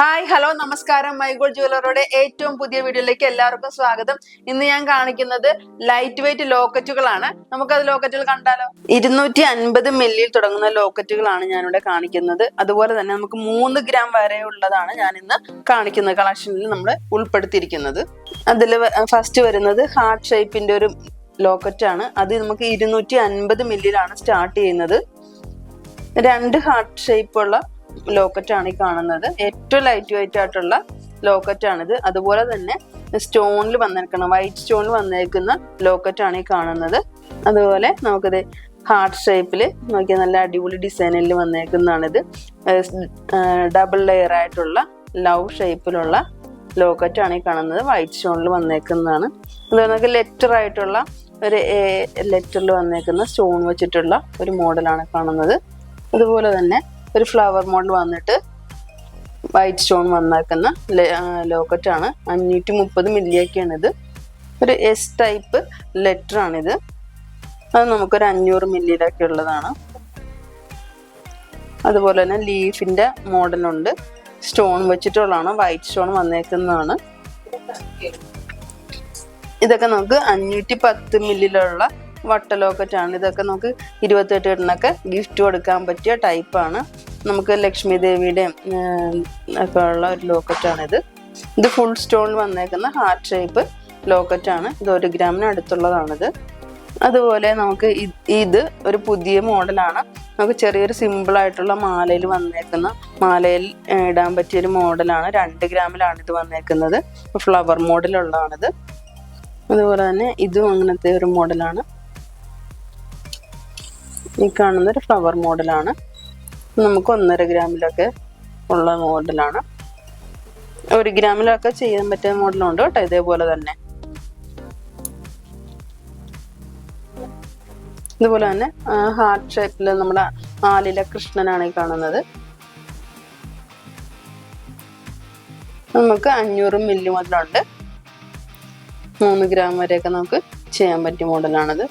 Hi hello നമസ്കാരം. മൈഗോൾ ജ്വല്ലറുടെ ഏറ്റവും പുതിയ വീഡിയോയിലേക്ക് എല്ലാവർക്കും സ്വാഗതം. ഇന്ന് ഞാൻ കാണിക്കുന്നത് ലൈറ്റ് വെയിറ്റ് ലോക്കറ്റുകളാണ്. നമുക്ക് നമുക്കത് ലോക്കറ്റുകൾ കണ്ടാലോ? ഇരുന്നൂറ്റി അൻപത് മില്ലിയിൽ തുടങ്ങുന്ന ലോക്കറ്റുകളാണ് ഞാനിവിടെ കാണിക്കുന്നത്. അതുപോലെ തന്നെ നമുക്ക് മൂന്ന് ഗ്രാം വരെ ഉള്ളതാണ് ഞാൻ ഇന്ന് കാണിക്കുന്ന കളക്ഷനിൽ നമ്മൾ ഉൾപ്പെടുത്തിയിരിക്കുന്നത്. അതിൽ ഫസ്റ്റ് വരുന്നത് ഹാർട്ട് ഷേപ്പിന്റെ ഒരു ലോക്കറ്റ് ആണ് അത് നമുക്ക് ഇരുന്നൂറ്റി അൻപത് മില്ലിയിലാണ് സ്റ്റാർട്ട് ചെയ്യുന്നത്. രണ്ട് ഹാർട്ട് ഷേപ്പുള്ള ലോക്കറ്റ് ആണ് ഈ കാണുന്നത്. ഏറ്റവും ലൈറ്റ് വെയിറ്റ് ആയിട്ടുള്ള ലോക്കറ്റ് ആണിത് അതുപോലെ തന്നെ സ്റ്റോണിൽ വന്നേക്കുന്ന വൈറ്റ് സ്റ്റോണിൽ വന്നേക്കുന്ന ലോക്കറ്റ് ആണ് ഈ കാണുന്നത്. അതുപോലെ നമുക്കിത് ഹാർട്ട് ഷേപ്പിൽ നോക്കിയാൽ നല്ല അടിപൊളി ഡിസൈനിൽ വന്നേക്കുന്നതാണിത് ഡബിൾ ലെയർ ആയിട്ടുള്ള ലവ് ഷേപ്പിലുള്ള ലോക്കറ്റ് ആണ് ഈ കാണുന്നത്. വൈറ്റ് സ്റ്റോണിൽ വന്നേക്കുന്നതാണ് അതുപോലെ നമുക്ക് ലെറ്റർ ആയിട്ടുള്ള ഒരു ലെറ്ററിൽ വന്നേക്കുന്ന സ്റ്റോൺ വെച്ചിട്ടുള്ള ഒരു മോഡലാണ് കാണുന്നത്. അതുപോലെ തന്നെ ഒരു ഫ്ലവർ മോഡൽ വന്നിട്ട് വൈറ്റ് സ്റ്റോൺ വന്നേക്കുന്ന ആണ്. അഞ്ഞൂറ്റി മുപ്പത് ഇത് ഒരു എസ് ടൈപ്പ് ലെറ്റർ ആണിത്. അത് നമുക്കൊരു അഞ്ഞൂറ് മില്ലിയിലൊക്കെ ഉള്ളതാണ്. അതുപോലെ തന്നെ ലീഫിന്റെ മോഡലുണ്ട് സ്റ്റോൺ വെച്ചിട്ടുള്ളതാണ്. വൈറ്റ് സ്റ്റോൺ വന്നേക്കുന്നതാണ്. ഇതൊക്കെ നമുക്ക് അഞ്ഞൂറ്റി പത്ത് മില്ലിലുള്ള വട്ട ആണ് ഇതൊക്കെ നമുക്ക് ഇരുപത്തെട്ട് എണ്ണൊക്കെ ഗിഫ്റ്റ് കൊടുക്കാൻ പറ്റിയ ടൈപ്പാണ് നമുക്ക് ലക്ഷ്മി ദേവിയുടെയും ഒക്കെ ഉള്ള ഒരു ലോക്കറ്റാണിത് ഇത്. ഫുൾ സ്റ്റോൺ വന്നേക്കുന്ന ഹാർട്ട് ഷേപ്പ് ലോക്കറ്റ് ആണ് ഇത് ഒരു ഗ്രാമിന് അടുത്തുള്ളതാണിത്. അതുപോലെ നമുക്ക് ഇത് ഒരു പുതിയ മോഡലാണ്. നമുക്ക് ചെറിയൊരു സിമ്പിൾ ആയിട്ടുള്ള മാലയിൽ വന്നേക്കുന്ന മാലയിൽ ഇടാൻ പറ്റിയ ഒരു മോഡലാണ്. രണ്ട് ഗ്രാമിലാണ് ഇത് വന്നേക്കുന്നത്. ഫ്ലവർ മോഡലുള്ളതാണിത് അതുപോലെ തന്നെ ഇതും അങ്ങനത്തെ ഒരു മോഡലാണ് ഈ കാണുന്ന ഒരു ഫ്ലവർ മോഡലാണ് നമുക്ക് ഒന്നര ഗ്രാമിലൊക്കെ ഉള്ള മോഡലാണ് ഒരു ഗ്രാമിലൊക്കെ ചെയ്യാൻ പറ്റിയ മോഡലുണ്ട് കേട്ടോ ഇതേപോലെ തന്നെ. ഇതുപോലെ തന്നെ ഹാർട്ട് ഷേപ്പിൽ നമ്മുടെ ആലില കൃഷ്ണനാണ് ഈ കാണുന്നത്. നമുക്ക് അഞ്ഞൂറ് മില്ലി മുതലുണ്ട് മൂന്ന് ഗ്രാം വരെയൊക്കെ നമുക്ക് ചെയ്യാൻ പറ്റിയ മോഡലാണിത്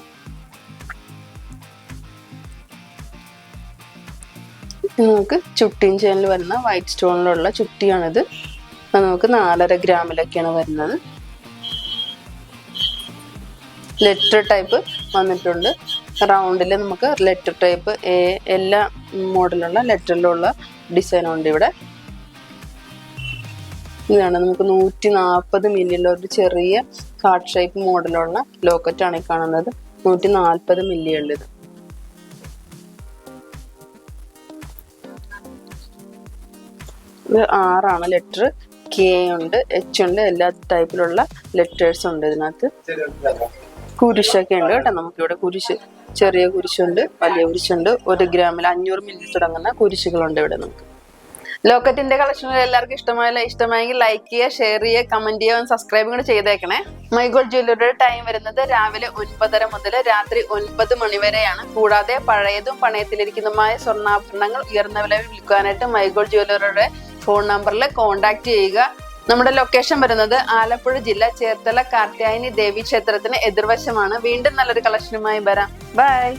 ഇത് നമുക്ക് ചുട്ടിയും ചെയിനിൽ വരുന്ന വൈറ്റ് സ്റ്റോണിലുള്ള ചുട്ടിയാണിത്. നമുക്ക് നാലര ഗ്രാമിലൊക്കെയാണ് വരുന്നത്. ലെറ്റർ ടൈപ്പ് വന്നിട്ടുണ്ട്. റൗണ്ടിൽ നമുക്ക് ലെറ്റർ ടൈപ്പ് എല്ലാ മോഡലുള്ള ലെറ്ററിലുള്ള ഡിസൈനുണ്ട് ഇവിടെ. ഇതാണ് നമുക്ക് നൂറ്റി നാൽപ്പത് മില്ലിയുള്ള ഒരു ചെറിയ കാർഡ് ഷേപ്പ് മോഡലുള്ള ലോക്കറ്റാണ് ഈ കാണുന്നത്. നൂറ്റി നാൽപ്പത് മില്ലി ഇത് ആറാണ് ലെറ്റർ കെ ഉണ്ട് എച്ച് ഉണ്ട് എല്ലാ ടൈപ്പിലുള്ള ലെറ്റേഴ്സ് ഉണ്ട് ഇതിനകത്ത്. കുരിശൊക്കെ ഉണ്ട് കേട്ടോ നമുക്കിവിടെ കുരിശ് ചെറിയ കുരിശുണ്ട് വലിയ കുരിശുണ്ട്. ഒരു ഗ്രാമിൽ അഞ്ഞൂറ് മില്ലി തുടങ്ങുന്ന കുരിശുകളുണ്ട് ഇവിടെ നമുക്ക്. ലോക്കറ്റിന്റെ കളക്ഷനുകൾ എല്ലാവർക്കും ഇഷ്ടമായല്ല ഇഷ്ടമായെങ്കിൽ ലൈക്ക് ചെയ്യുക ഷെയർ ചെയ്യുക കമന്റ് ചെയ്യുക സബ്സ്ക്രൈബ് കൂടെ ചെയ്തേക്കണേ. മൈഗോൾ ജ്വല്ലറിയുടെ ടൈം വരുന്നത് രാവിലെ ഒൻപതര മുതൽ രാത്രി ഒൻപത് മണി വരെയാണ്. കൂടാതെ പഴയതും പണയത്തിലിരിക്കുന്നതുമായ സ്വർണാഭരണങ്ങൾ ഉയർന്ന വിലയിൽ വിൽക്കാനായിട്ട് മൈഗോൾ ജ്വല്ലറിയുടെ ഫോൺ നമ്പറിൽ കോൺടാക്ട് ചെയ്യുക. നമ്മുടെ ലൊക്കേഷൻ വരുന്നത് ആലപ്പുഴ ജില്ല ചേർത്തല കാർത്യായനി ദേവി ക്ഷേത്രത്തിന് എതിർവശമാണ്. വീണ്ടും നല്ലൊരു കളക്ഷനുമായി വരാം. ബൈ